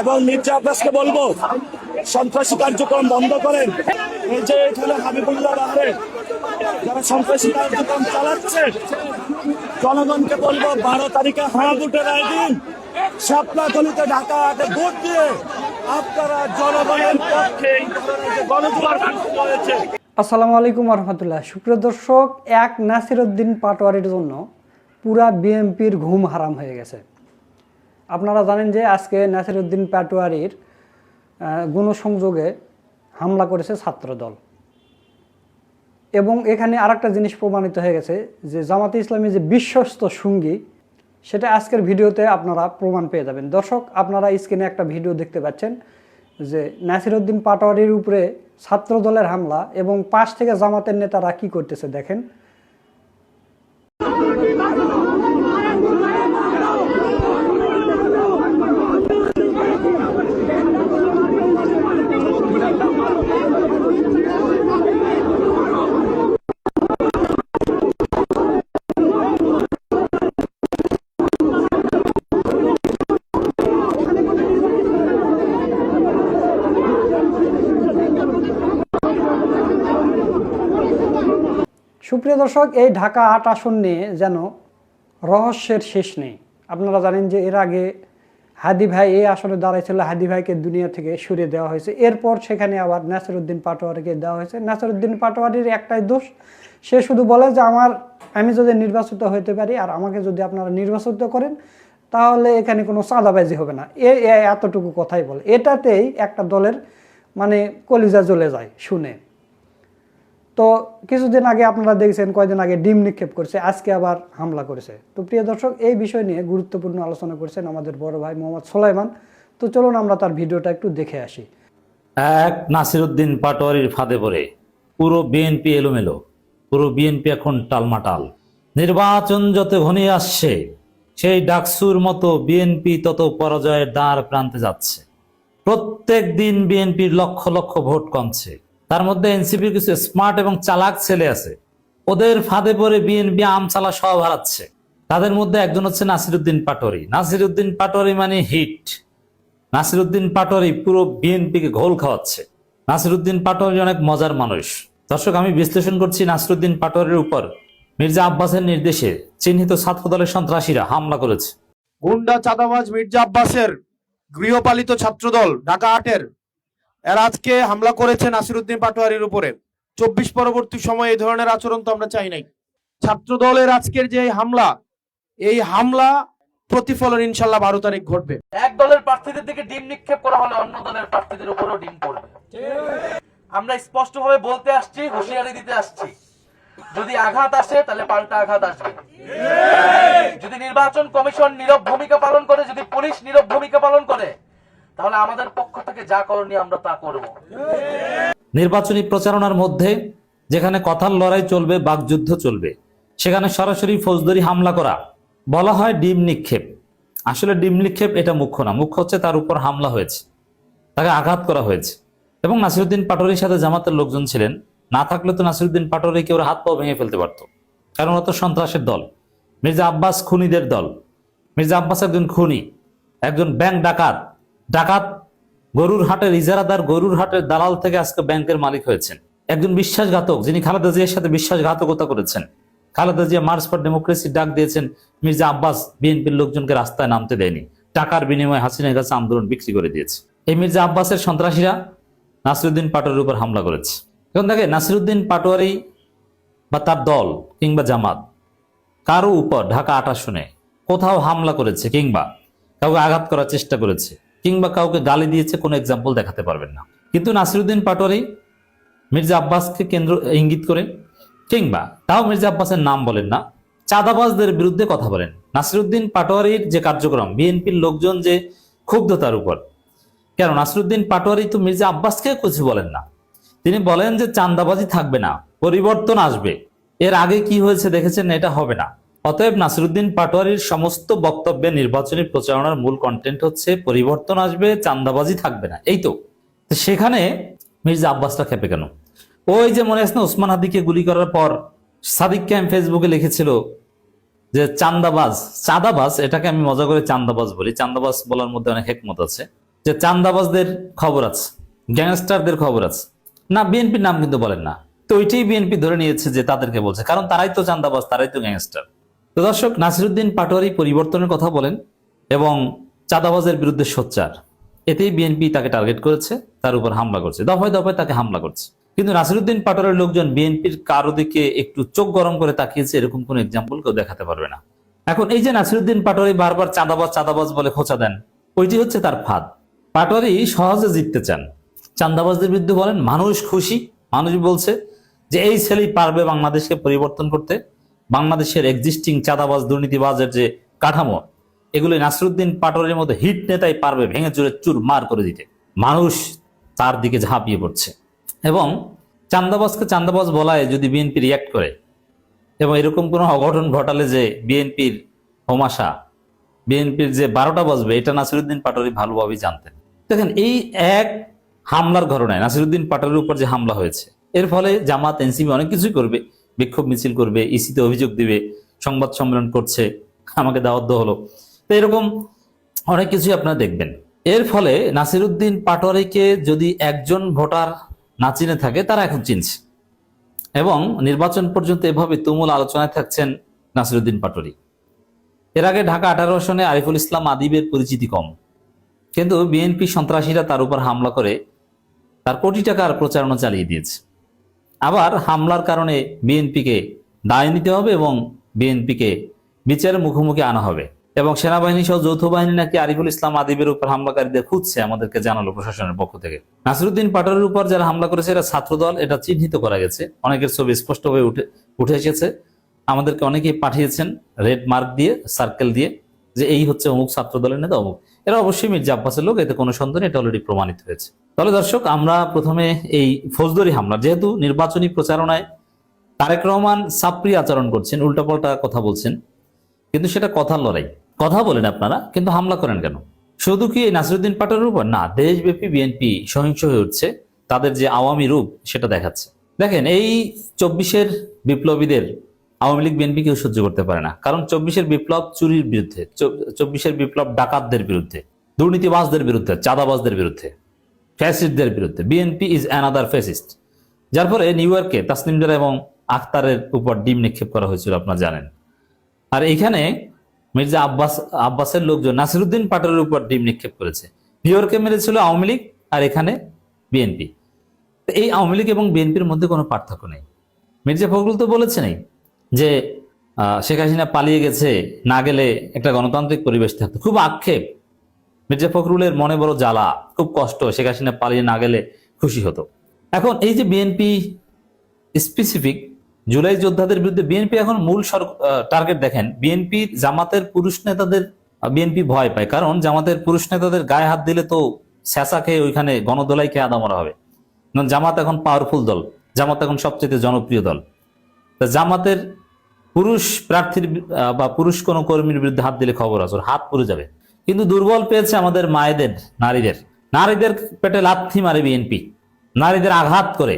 এবং মির্জা আব্বাসকে বলব, সন্ত্রাসী কার্যক্রম বন্ধ করেন। এই যে এখানে হাবিবুল্লাহ বাহারে যারা সন্ত্রাসী কার্যক্রম চালাচ্ছে, জনগণকে বলব, বারো তারিখে হাঁ ভোটের রায় শাপলা গলিতে ঢাকা হাটে ভোট দিয়ে আপনারা জনগণের পক্ষে গণজোয়ার হয়েছে আসসালামু আলাইকুম রহমতুল্লাহ সুপ্রিয় দর্শক, এক নাসিরউদ্দিন পাটোয়ারির জন্য পুরা বিএনপির ঘুম হারাম হয়ে গেছে। আপনারা জানেন যে আজকে নাসিরউদ্দিন পাটোয়ারির গণসংযোগে হামলা করেছে ছাত্রদল। এবং এখানে আরেকটা জিনিস প্রমাণিত হয়ে গেছে যে জামাতে ইসলামী যে বিশ্বস্ত সঙ্গী, সেটা আজকের ভিডিওতে আপনারা প্রমাণ পেয়ে যাবেন। দর্শক, আপনারা স্ক্রিনে একটা ভিডিও দেখতে পাচ্ছেন যে নাসিরউদ্দিন পাটোয়ারির উপরে ছাত্র দলের হামলা এবং পাশ থেকে জামাতের নেতারা কি করতেছে দেখেন। সুপ্রিয় দর্শক, এই ঢাকা আট আসন নিয়ে যেন রহস্যের শেষ নেই। আপনারা জানেন যে এর আগে হাদি ভাই এই আসনে দাঁড়াইছিল, হাদি ভাইকে দুনিয়া থেকে সরিয়ে দেওয়া হয়েছে। এরপর সেখানে আবার নাসিরুদ্দিন পাটোয়ারিকে দেওয়া হয়েছে। নাসিরুদ্দিন পাটোয়ারির একটাই দোষ, সে শুধু বলে যে, আমার, আমি যদি নির্বাচিত হতে পারি আর আমাকে যদি আপনারা নির্বাচিত করেন, তাহলে এখানে কোনো চাঁদাবাজি হবে না। এ, এতটুকু কথাই বলে। এটাতেই একটা দলের মানে কলিজা জ্বলে যায় শুনে। তো কিছুদিন আগে আপনারা দেখছেন, কয়দিন আগে ডিম নিক্ষেপ করছে, আজকে আবার হামলা করেছে। তো প্রিয় দর্শক, এই বিষয় নিয়ে গুরুত্বপূর্ণ আলোচনা করছেন আমাদের বড় ভাই মোহাম্মদ সোলাইমান। তো চলুন আমরা তার ভিডিওটা একটু দেখে আসি। এক নাসিরুদ্দিন পাটোয়ারির ফাঁদে পড়ে। পুরো বিএনপি এলোমেলো। পুরো বিএনপি এখন টালমাটাল। নির্বাচন যত ঘনিয়ে আসছে, সেই ডাকসুর মতো বিএনপি তত পরাজয়ের দ্বার প্রান্তে যাচ্ছে। প্রত্যেক দিন বিএনপির লক্ষ লক্ষ ভোট কমছে। তার মধ্যে এনসিপির কিছু স্মার্ট এবং চালাক ছেলে আছে। ওদের ফাঁদে পরে বিএনপি আমচালা সব হারাচ্ছে। তাদের মধ্যে একজন হচ্ছে নাসিরুদ্দিন পাটোয়ারি। নাসিরুদ্দিন পাটোয়ারি মানে হিট। নাসিরুদ্দিন পাটোয়ারি পুরো বিএনপিকে ঘোল খাওয়াচ্ছে। নাসিরুদ্দিন পাটোয়ারি অনেক মজার মানুষ। দর্শক, আমি বিশ্লেষণ করছি নাসিরুদ্দিন পাটোয়ারির উপর। মির্জা আব্বাসের নির্দেশে চিহ্নিত ছাত্রদলের সন্ত্রাসীরা হামলা করেছে। গুন্ডা চাঁদাবাজ মির্জা আব্বাসের গৃহপালিত ছাত্রদল ঢাকা আটের এর আজকে হামলা করেছে নাসিরুদ্দিন পাটোয়ারির উপরে। চব্বিশ পরবর্তী সময়ে এই ধরনের আচরণ তো আমরা চাই নাই। ছাত্রদলের আজকের যে হামলা এই হামলা প্রতিফলন ইনশাল্লাহ বারো তারিখ ঘটবে। এক দলের প্রার্থীদের দিকে ডিম নিক্ষেপ করা হলে অন্য দলের প্রার্থীদের উপরেও ডিম পড়বে। আমরা স্পষ্টভাবে বলতে আসছি হুঁশিয়ারি দিতে আসছি। যদি আঘাত আসে তাহলে পাল্টা আঘাত আসবে। যদি নির্বাচন কমিশন নীরব ভূমিকা পালন করে যদি পুলিশ নীরব ভূমিকা পালন করে তাহলে আমাদের পক্ষ থেকে যা করণীয় আমরা তা করব। নির্বাচনী প্রচারণার মধ্যে যেখানে কথার লড়াই চলবে, বাকযুদ্ধ চলবে, সেখানে সরাসরি ফৌজদারি হামলা করা, বলা হয় ডিম নিক্ষেপ। আসলে ডিম নিক্ষেপ এটা মুখ্য না, মুখ্য হচ্ছে তার উপর হামলা হয়েছে, তাকে আঘাত করা হয়েছে। এবং নাসিরুদ্দিন পাটোরির সাথে জামাতের লোকজন ছিলেন, না থাকলে তো নাসিরুদ্দিন পাটোয়ারিকে ওরা হাত পাও ভেঙে ফেলতে পারতো? কারণ ও তো সন্ত্রাসের দল, মির্জা আব্বাস খুনিদের দল, মির্জা আব্বাস একজন খুনি, একজন ব্যাংক ডাকাত ডাকাত গরুর হাটের ইজারাদার গরুর হাটের দালাল থেকে আজকে ব্যাংকের মালিক হয়েছেন। একজন বিশ্বাসঘাতক, যিনি খালেদা জিয়ার সাথে বিশ্বাসঘাতকতা করেছেন। Khaleda Zia march for democracy ডাক দিয়েছেন, মির্জা আব্বাস বিএনপির লোকজনকে রাস্তায় নামতে দেয়নি। টাকার বিনিময়ে হাসিনার কাছে আন্দোলন বিক্রি করে দিয়েছে। এই মির্জা আব্বাসের সন্ত্রাসীরা নাসিরুদ্দিন পাটোয়ারির উপর হামলা করেছে। এখন দেখে নাসিরুদ্দিন পাটোয়ারি বা তার দল কিংবা জামাত কারও উপর ঢাকা আট আসনে কোথাও হামলা করেছে কিংবা কাউকে আঘাত করার চেষ্টা করেছে কিংবা কাউকে গালি দিয়েছে, কোনো এক্সাম্পল দেখাতে পারবেন না। কিন্তু নাসিরুদ্দিন পাটোয়ারি মির্জা আব্বাসকে কেন্দ্র, ইঙ্গিত করে, কিংবা তাও মির্জা আব্বাসের নাম বলেন না, চাঁদাবাজদের বিরুদ্ধে কথা বলেন। নাসিরুদ্দিন পাটোয়ারির যে কার্যক্রম, বিএনপির লোকজন যে ক্ষুব্ধতার উপর। কেন? নাসিরুদ্দিন পাটোয়ারি তো মির্জা আব্বাসকে কিছু বলেন না। তিনি বলেন যে, চাঁদাবাজি থাকবে না, পরিবর্তন আসবে। এর আগে কি হয়েছে দেখেছেন? এটা হবে না। অতএব নাসিরুদ্দিন পাটোয়ারির সমস্ত বক্তব্যে নির্বাচনী প্রচারণার মূল কন্টেন্ট হচ্ছে, পরিবর্তন আসবে, চাঁদাবাজি থাকবে না। এই তো। সেখানে মির্জা আব্বাসটা খেপে কেন? ওই যে মনে আছে না, ওসমান হাদিকে গুলি করার পর সাদিক ক্যাম ফেসবুকে লিখেছিল যে চান্দাবাজ চাঁদাবাজ, এটাকে আমি মজা করে চান্দাবাজ বলি। চান্দাবাজ বলার মধ্যে অনেক হেকমত আছে। যে চান্দাবাজদের খবর আছে, গ্যাংস্টারদের খবর আছে। না, বিএনপির নাম কিন্তু বলেন না। তো ওইটাই বিএনপি ধরে নিয়েছে যে তাদেরকে বলছে। কারণ তারাই তো চান্দাবাজ তারাই তো গ্যাংস্টার। তো দর্শক, নাসিরুদ্দিন পাটোয়ারি পরিবর্তনের কথা বলেন এবং চাঁদাবাজের বিরুদ্ধে সোচ্চার। এতেই বিএনপি তাকে টার্গেট করেছে, তার উপর হামলা করছে। দফায় দফায় তাকে হামলা করছে। কিন্তু নাসিরুদ্দিন পাটোয়ারির লোকজন বিএনপির কারও দিকে একটু চোখ গরম করে তাকিয়েছে, এরকম কোন এক্সাম্পল কেউ দেখাতে পারবে না। এখন এই যে নাসিরুদ্দিন পাটোয়ারি বারবার চাঁদাবাজ চাঁদাবাজ বলে খোঁচা দেন, ওইটি হচ্ছে তার ফাঁদ। পাটোয়ারি সহজে জিততে চান। চান্দাবাজদের বিরুদ্ধে বলেন, মানুষ খুশি। মানুষ বলছে যে, এই ছেলেই পারবে বাংলাদেশকে পরিবর্তন করতে। বাংলাদেশের এক্সিস্টিং চাঁদাবাজ দুর্নীতিবাজের যে কাঠামো এগুলো নাসরুদ্দিন পাটোয়ারির মতো হিট নেতাই পারবে ভেঙে চুরে চুর মার করে দিতে। মানুষ তার দিকে ঝাঁপিয়ে পড়ছে। এবং চান্দাবাজকে চান্দাবাজ বলায় যদি বিএনপি রিয়াক্ট করে, এবং এরকম কোনো অঘটন ঘটালে যে বিএনপির হোমাশা বিএনপির যে বারোটা বাজবে, এটা নাসিরুদ্দিন পাটোয়ারি ভালোভাবেই জানতেন। দেখেন, এই এক হামলার ঘটনায় নাসিরুদ্দিন পাটোয়ারির উপর যে হামলা হয়েছে, এর ফলে জামাত এনসিপি অনেক কিছুই করবে। বিক্ষোভ মিছিল করবে, ইসিতে অভিযোগ দিবে, সংবাদ সম্মেলন করছে, আমাকে দাওয়াত দেওয়া হলো। তো এরকম অনেক কিছুই আপনারা দেখবেন। এর ফলে নাসিরুদ্দিন পাটোয়ারিকে যদি একজন ভোটার না চিনে থাকে, তারা এখন চিনছে। এবং নির্বাচন পর্যন্ত এভাবে তুমুল আলোচনায় থাকছেন নাসিরুদ্দিন পাটোয়ারি। এর আগে ঢাকা আঠারো আসনে আরিফুল ইসলাম আদিবের পরিচিতি কম। কিন্তু বিএনপি সন্ত্রাসীরা তার উপর হামলা করে তার কোটি টাকার প্রচারণা চালিয়ে দিয়েছে। আবার হামলার কারণে বিএনপিকে দায় নিতে হবে এবং বিএনপিকে বিচারের মুখোমুখি আনা হবে। এবং সেনাবাহিনী সহ যৌথ বাহিনী নাকি আরিফুল ইসলাম আদিবের উপর হামলাকারীদের খুঁজছে, আমাদেরকে জানালো প্রশাসনের পক্ষ থেকে। নাসিরুদ্দিন পাটোয়ারির উপর যারা হামলা করেছে, এরা ছাত্রদল, এটা চিহ্নিত করা গেছে। অনেকের ছবি স্পষ্ট হয়ে উঠে উঠে এসেছে। আমাদেরকে অনেকেই পাঠিয়েছেন রেড মার্ক দিয়ে সার্কেল দিয়ে। যে এই হচ্ছে অমুক ছাত্র দলের নেতা, অমুক। এরা অবশ্যই মির্জা আব্বাসের লোক, এতে কোনো সন্দেহ এটা অলরেডি প্রমাণিত হয়েছে। তাহলে দর্শক, আমরা প্রথমে এই ফৌজদারি হামলা, যেহেতু নির্বাচনী প্রচারণায় তারেক রহমান সাপ্রি আচরণ করছেন, উল্টাপাল্টা কথা বলছেন, কিন্তু সেটা কথার লড়াই। কথা বলেন আপনারা, কিন্তু হামলা করেন কেন? শুধু কি এই নাসিরুদ্দিন পাটোয়ারির উপর? না, দেশব্যাপী বিএনপি সহিংস হয়ে উঠছে, তাদের যে আওয়ামী রূপ, সেটা দেখাচ্ছে। দেখেন, এই চব্বিশের বিপ্লবীদের আওয়ামী লীগ, বিএনপি কেউ সহ্য করতে পারে না। কারণ চব্বিশের বিপ্লব চুরির বিরুদ্ধে চব্বিশের বিপ্লব ডাকাতদের বিরুদ্ধে, দুর্নীতিবাজদের বিরুদ্ধে, চাঁদাবাজদের বিরুদ্ধে, ফ্যাসিস্টদের বিরুদ্ধে, বিএনপি ইজ অ্যানাদার ফ্যাসিস্ট যার ফলে নিউ ইয়র্কে তাসনিমজারা এবং আখতারের উপর ডিম নিক্ষেপ করা হয়েছিল, আপনারা জানেন। আর এখানে মির্জা আব্বাস, আব্বাসের লোকজন নাসিরুদ্দিন পাটোয়ারির উপর ডিম নিক্ষেপ করেছে। নিউ ইয়র্কে মেরেছিল আওয়ামী লীগ আর এখানে বিএনপি। এই আওয়ামী লীগ এবং বিএনপির মধ্যে কোনো পার্থক্য নেই। মির্জা ফখরুল তো বলেছেনই যে শেখ হাসিনা পালিয়ে গেছে, না গেলে একটা গণতান্ত্রিক পরিবেশ থাকতো। খুব আক্ষেপ। মির্জা ফখরুলের মনে বড় জ্বালা। খুব কষ্ট শেখ হাসিনা পালিয়ে না গেলে খুশি হতো। এখন এই যে বিএনপি স্পেসিফিক জুলাই যোদ্ধাদের বিরুদ্ধে বিএনপি এখন মূল টার্গেট দেখেন। বিএনপি জামাতের পুরুষ নেতাদের বিএনপি ভয় পায়। কারণ জামাতের পুরুষ নেতাদের গায়ে হাত দিলে তো স্যাসা খেয়ে ওইখানে গণদোলাই খেয়ে আদা মরা হবে। জামাত এখন পাওয়ারফুল দল। জামাত এখন সবচেয়ে জনপ্রিয় দল। জামাতের পুরুষ প্রার্থীর বা পুরুষ কোনো কর্মীর বিরুদ্ধে হাত দিলে খবর আছে হাত পুড়ে যাবে। কিন্তু দুর্বল পেয়েছে আমাদের মায়েদের, নারীদের। নারীদের পেটে লাথি মারে বিএনপি। নারীদের আঘাত করে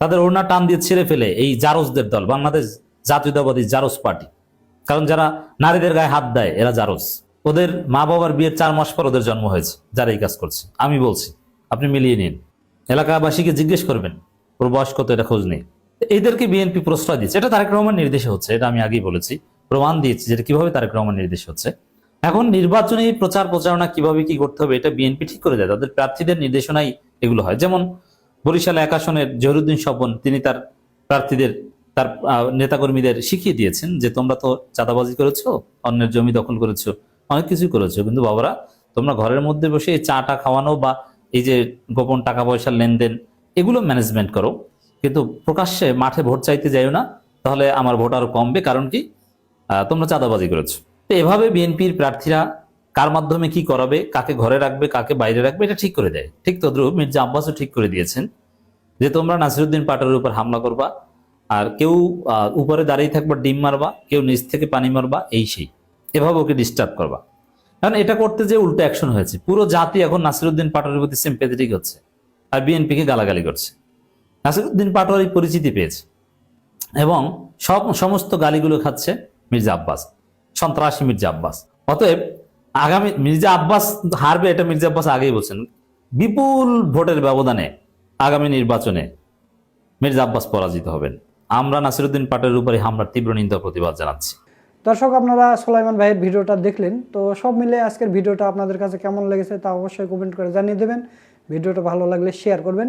তাদের ওড়না টান দিয়ে ছেড়ে ফেলে এই জারজদের দল, বাংলাদেশ জাতীয়তাবাদী জারজ পার্টি। কারণ যারা নারীদের গায়ে হাত দেয়, এরা জারজ। ওদের মা বাবার বিয়ের চার মাস পর ওদের জন্ম হয়েছে, যারা এই কাজ করছে। আমি বলছি, আপনি মিলিয়ে নিন। এলাকাবাসীকে জিজ্ঞেস করবেন, ওর বয়স কত, এটা খোঁজ নেই এদেরকে বিএনপি প্রশ্রয় দিচ্ছে এটা তারেক রহমান নির্দেশে হচ্ছে, এটা আমি আগেই বলেছি। প্রমাণ দিয়েছি যেটা কীভাবে তারেক রহমান নির্দেশ হচ্ছে। এখন নির্বাচনী প্রচার প্রচারণা কীভাবে কি করতে হবে, এটা বিএনপি ঠিক করে দেয়। তাদের প্রার্থীদের নির্দেশনাই এগুলো হয়। যেমন বরিশাল এক আসনের জহিরুদ্দিন স্বপন, তিনি তার প্রার্থীদের, তার নেতাকর্মীদের শিখিয়ে দিয়েছেন যে তোমরা তো চাঁদাবাজি করেছ, অন্যের জমি দখল করেছ, অনেক কিছুই করেছ, কিন্তু বাবারা, তোমরা ঘরের মধ্যে বসে চাটা খাওয়ানো বা এই যে গোপন টাকা পয়সার লেনদেন, এগুলো ম্যানেজমেন্ট করো। কিন্তু প্রকাশ্যে মাঠে ভোট চাইতে যাইও না, তাহলে আমার ভোট আরও কমবে। কারণ কি? তোমরা চাঁদাবাজি করেছ। তো এভাবে বিএনপির প্রার্থীরা কার মাধ্যমে কি করাবে, কাকে ঘরে রাখবে, কাকে বাইরে রাখবে, এটা ঠিক করে দেয়। ঠিক তদ্রুপ মির্জা আব্বাসও ঠিক করে দিয়েছেন যে, তোমরা নাসিরুদ্দিন পাটোয়ারির উপর হামলা করবা, আর কেউ উপরে দাঁড়িয়ে থাকবা, ডিম মারবা, কেউ নিচ থেকে পানি মারবা, এই সেই। এভাবে ওকে ডিস্টার্ব করবা। কারণ এটা করতে যে উল্টো অ্যাকশন হয়েছে। পুরো জাতি এখন নাসিরুদ্দিন পাটোয়ারির প্রতি সিম্পেথেটিক হচ্ছে, আর বিএনপিকে গালাগালি করছে। নাসিরুদ্দিন পাটোয়ারি পরিচিতি পেয়েছে। এবং সব, সমস্ত গালিগুলো খাচ্ছে মির্জা আব্বাস, সন্ত্রাসী মির্জা আব্বাস। অতএব আগামী, মির্জা আব্বাস হারবে এটা মির্জা আব্বাস আগেই বলছেন। বিপুল ভোটের ব্যবধানে আগামী নির্বাচনে মির্জা আব্বাস পরাজিত হবেন। আমরা নাসিরুদ্দিন পাটের উপরে হামলার তীব্র নিন্দা প্রতিবাদ জানাচ্ছি। দর্শক, আপনারা সোলাইমান ভাইয়ের ভিডিওটা দেখলেন। তো সব মিলে আজকের ভিডিওটা আপনাদের কাছে কেমন লেগেছে তা অবশ্যই কমেন্ট করে জানিয়ে দেবেন। ভিডিওটা ভালো লাগলে শেয়ার করবেন।